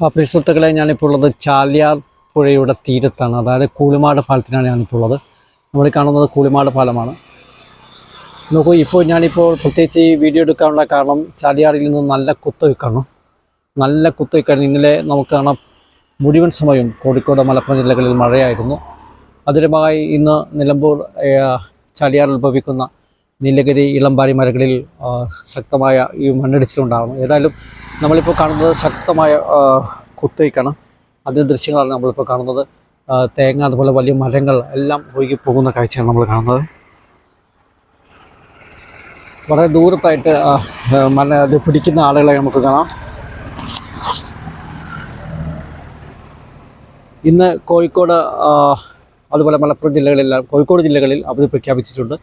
പ്രിയ സുഹൃത്തുക്കളെ ഞാനിപ്പോൾ ഉള്ളത് ചാലിയാർ പുഴയുടെ തീരത്താണ്. അതായത് കൂളിമാട് പാലത്തിനാണ് ഞാനിപ്പോൾ ഉള്ളത്. നമ്മൾ കാണുന്നത് കൂളിമാട് പാലമാണ്. നോക്കൂ ഇപ്പോൾ ഞാനിപ്പോൾ പ്രത്യേകിച്ച് ഈ വീഡിയോ എടുക്കാനുള്ള കാരണം ചാലിയാറിൽ നിന്ന് നല്ല കുത്തൊഴുക്കാണ് നല്ല കുത്തൊഴുക്കാണ് ഇന്നലെ നമുക്ക് കാണാം മുഴുവൻ സമയം കോഴിക്കോട് മലപ്പുറം ജില്ലകളിൽ മഴയായിരുന്നു. അതിരമായി ഇന്ന് നിലമ്പൂർ ചാലിയാറിൽ ഉത്ഭവിക്കുന്ന നീലഗിരി ഇളമ്പാരി മരകളിൽ ശക്തമായ ഈ മണ്ണിടിച്ചിലുണ്ടാകുന്നു. ഏതായാലും നമ്മളിപ്പോൾ കാണുന്നത് ശക്തമായ കുത്തേക്കാണ് അതിന്റെ ദൃശ്യങ്ങളാണ് നമ്മളിപ്പോൾ കാണുന്നത്. തേങ്ങ അതുപോലെ വലിയ മരങ്ങൾ എല്ലാം ഒഴുകി പോകുന്ന കാഴ്ചയാണ് നമ്മൾ കാണുന്നത്. വളരെ ദൂരത്തായിട്ട് മല അത് പിടിക്കുന്ന ആളുകളെ നമുക്ക് കാണാം. ഇന്ന് കോഴിക്കോട് അതുപോലെ മലപ്പുറം ജില്ലകളിലെല്ലാം കോഴിക്കോട് ജില്ലകളിൽ അവധി പ്രഖ്യാപിച്ചിട്ടുണ്ട്.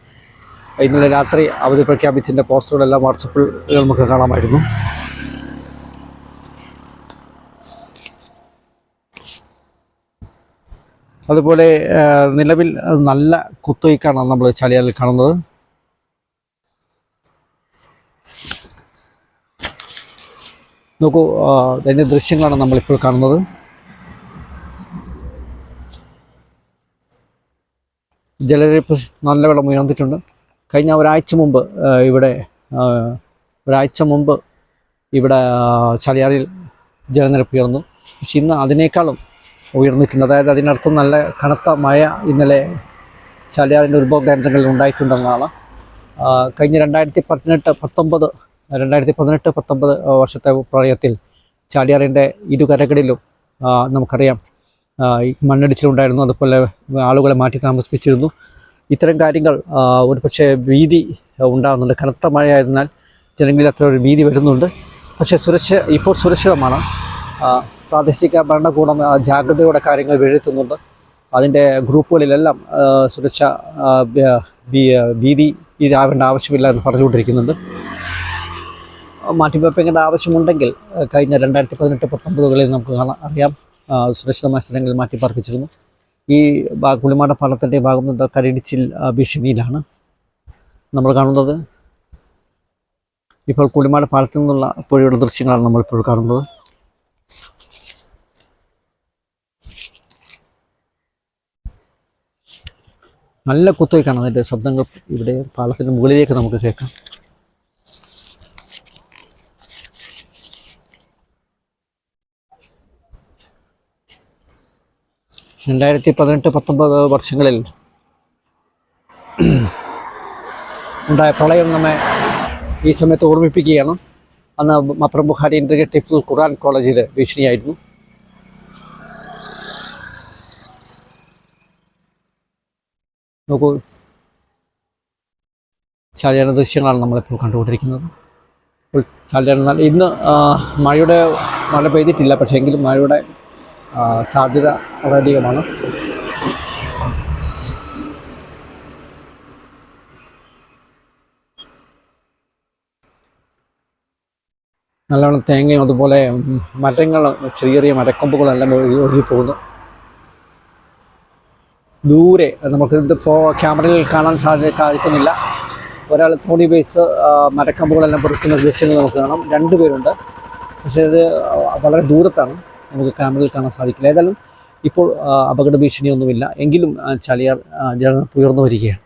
ഇന്നലെ രാത്രി അവധി പ്രഖ്യാപിച്ചതിന്റെ പോസ്റ്ററുകളെല്ലാം വാട്സപ്പിൽ നമുക്ക് കാണാമായിരുന്നു. അതുപോലെ നിലവിൽ നല്ല കുത്തൊയ്ക്കാണ് നമ്മൾ ചളിയാലിൽ കാണുന്നത്. നോക്കൂ അതിന്റെ ദൃശ്യങ്ങളാണ് നമ്മളിപ്പോൾ കാണുന്നത്. ജലനിരപ്പ് നല്ല വെള്ളം ഉയർന്നിട്ടുണ്ട്. കഴിഞ്ഞ ഒരാഴ്ച മുമ്പ് ഇവിടെ ഒരാഴ്ച മുമ്പ് ഇവിടെ ചളിയാറിൽ ജലനിരപ്പ് ഉയർന്നു. പക്ഷെ ഇന്ന് അതിനേക്കാളും ഉയർന്നിട്ടുണ്ട്. അതായത് അതിനർത്ഥം നല്ല കനത്ത മഴ ഇന്നലെ ചാലിയാറിന്റെ ഉത്ഭവ കേന്ദ്രങ്ങളിൽ ഉണ്ടായിട്ടുണ്ടെന്നാണ്. കഴിഞ്ഞ രണ്ടായിരത്തി പതിനെട്ട് പത്തൊമ്പത് രണ്ടായിരത്തി പതിനെട്ട് പത്തൊമ്പത് വർഷത്തെ പ്രളയത്തിൽ ചാലിയാറിന്റെ ഇരുകരകളിലും നമുക്കറിയാം മണ്ണിടിച്ചിലുണ്ടായിരുന്നു. അതുപോലെ ആളുകളെ മാറ്റി താമസിപ്പിച്ചിരുന്നു. ഇത്തരം കാര്യങ്ങൾ ഒരു പക്ഷേ ഭീതി ഉണ്ടാകുന്നുണ്ട്. കനത്ത മഴയായതിനാൽ ജനങ്ങളിൽ അത്ര ഒരു ഭീതി വരുന്നുണ്ട്. പക്ഷേ സുരക്ഷ ഇപ്പോൾ സുരക്ഷിതമാണ്. പ്രാദേശിക ഭരണകൂടം ജാഗ്രതയോടെ കാര്യങ്ങൾ വിലയിരുത്തുന്നുണ്ട്. അതിന്റെ ഗ്രൂപ്പുകളിലെല്ലാം സുരക്ഷ ഭീതി ഇതാവേണ്ട ആവശ്യമില്ല എന്ന് പറഞ്ഞുകൊണ്ടിരിക്കുന്നുണ്ട്. മാറ്റിപ്പാർപ്പിക്കേണ്ട ആവശ്യമുണ്ടെങ്കിൽ കഴിഞ്ഞ രണ്ടായിരത്തി പതിനെട്ട് പത്തൊമ്പതുകളിൽ നമുക്ക് കാണാം അറിയാം. സുരക്ഷിതമായ സ്ഥലങ്ങളിൽ മാറ്റിപ്പാർപ്പിച്ചിരുന്നു ഈ കുളിമാട പാലത്തിന്റെ ഭാഗം കരിടിച്ചിൽ ഭീഷണിയിലാണ് നമ്മൾ കാണുന്നത്. ഇപ്പോൾ കുളിമാട പാലത്തിൽ നിന്നുള്ള പുഴയുടെ ദൃശ്യങ്ങളാണ് നമ്മളിപ്പോൾ കാണുന്നത്. നല്ല കുത്തുവയ്ക്കാണ് അതിന്റെ ശബ്ദങ്ങൾ ഇവിടെ പാലത്തിന്റെ മുകളിലേക്ക് നമുക്ക് കേൾക്കാം. രണ്ടായിരത്തി പതിനെട്ട് പത്തൊമ്പത് വർഷങ്ങളിൽ ഉണ്ടായ പ്രളയം നമ്മെ ഈ സമയത്ത് ഓർമ്മിപ്പിക്കുകയാണ്. അന്ന് മപ്രം ബുഹാരി ഇന്റർഗ്രേറ്റ് ടിഫ്സുൽ ഖുറാൻ കോളേജിൽ ഭീഷണിയായിരുന്നു. നോക്കൂ. ചാലിയാട ദൃശ്യങ്ങളാണ് നമ്മളിപ്പോൾ കണ്ടുകൊണ്ടിരിക്കുന്നത്. ഇപ്പോൾ ചാലിയാർ എന്നാൽ ഇന്ന് മഴയുടെ മഴ പെയ്തിട്ടില്ല പക്ഷേ എങ്കിലും മഴയുടെ സാധ്യത വളരെയധികമാണ്. നല്ലവണ്ണം തേങ്ങയും അതുപോലെ മരങ്ങൾ ചെറിയ ചെറിയ മരക്കൊമ്പുകളെല്ലാം ഒഴുകി ഒഴുകി പോകുന്നു. ദൂരെ നമുക്ക് ഇതിപ്പോൾ ക്യാമറയിൽ കാണാൻ സാധ്യത സാധിക്കുന്നില്ല. ഒരാൾ തോണി ആ, മരക്കമ്പുകളെല്ലാം പൊറിക്കുന്ന ദൃശ്യങ്ങൾ നമുക്ക് കാണാം. രണ്ട് പേരുണ്ട്. പക്ഷേ ഇത് വളരെ ദൂരത്താണ്. നമുക്ക് ക്യാമറയിൽ കാണാൻ സാധിക്കില്ല. ഏതായാലും ഇപ്പോൾ അപകട ഭീഷണിയൊന്നുമില്ല. എങ്കിലും ചളിയാർ ജലം ഉയർന്നു വരികയാണ്.